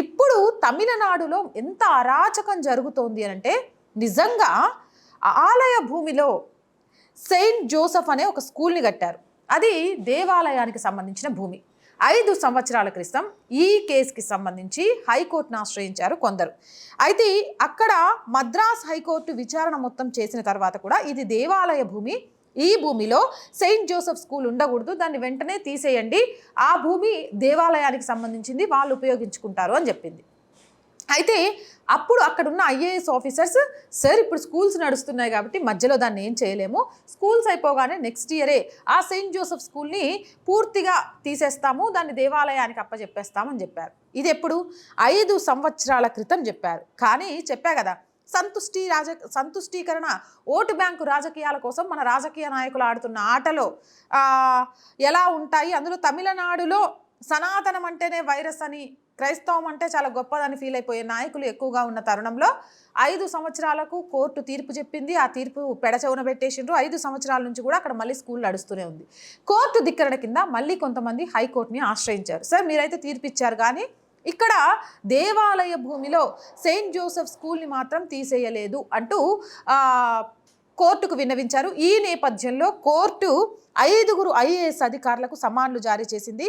ఇప్పుడు తమిళనాడులో ఎంత అరాచకం జరుగుతోంది అని అంటే నిజంగా ఆలయ భూమిలో సెయింట్ జోసఫ్ అనే ఒక స్కూల్ని కట్టారు. అది దేవాలయానికి సంబంధించిన భూమి. ఐదు సంవత్సరాల క్రితం ఈ కేసుకి సంబంధించి హైకోర్టును ఆశ్రయించారు కొందరు. అయితే అక్కడ మద్రాస్ హైకోర్టు విచారణ మొత్తం చేసిన తర్వాత కూడా ఇది దేవాలయ భూమి ఈ భూమిలో సెయింట్ జోసెఫ్ స్కూల్ ఉండకూడదు దాన్ని వెంటనే తీసేయండి. ఆ భూమి దేవాలయానికి సంబంధించింది వాళ్ళు ఉపయోగించుకుంటారు అని చెప్పింది. అయితే అప్పుడు అక్కడ ఉన్న ఐఏఎస్ ఆఫీసర్స్ సార్ ఇప్పుడు స్కూల్స్ నడుస్తున్నాయి కాబట్టి మధ్యలో దాన్ని ఏం చేయలేము. స్కూల్స్ అయిపోగానే నెక్స్ట్ ఇయరే ఆ సెయింట్ జోసెఫ్ స్కూల్ని పూర్తిగా తీసేస్తాము దాన్ని దేవాలయానికి అప్పచెప్పేస్తామని చెప్పారు. ఇది ఎప్పుడు? ఐదు సంవత్సరాల క్రితం చెప్పారు. కానీ చెప్పా కదా సంతుష్టి రాజ సంతుష్టీకరణ ఓటు బ్యాంకు రాజకీయాల కోసం మన రాజకీయ నాయకులు ఆడుతున్న ఆటలో ఎలా ఉంటాయి? అందులో తమిళనాడులో సనాతనం అంటేనే వైరస్ అని క్రైస్తవం అంటే చాలా గొప్పదని ఫీల్ అయిపోయే నాయకులు ఎక్కువగా ఉన్న తరుణంలో ఐదు సంవత్సరాలకు కోర్టు తీర్పు చెప్పింది. ఆ తీర్పు పెడచవున పెట్టేసిండ్రు. ఐదు సంవత్సరాల నుంచి కూడా అక్కడ మళ్ళీ స్కూల్ నడుస్తూనే ఉంది. కోర్టు ధిక్కరణ కింద మళ్ళీ కొంతమంది హైకోర్టుని ఆశ్రయించారు. సార్ మీరైతే తీర్పు ఇచ్చారు కానీ ఇక్కడ దేవాలయ భూమిలో సెయింట్ జోసెఫ్ స్కూల్ని మాత్రం తీసేయలేదు అంటూ కోర్టుకు విన్నవించారు. ఈ నేపథ్యంలో కోర్టు ఐదుగురు ఐఏఎస్ అధికారులకు సమాన్లు జారీ చేసింది.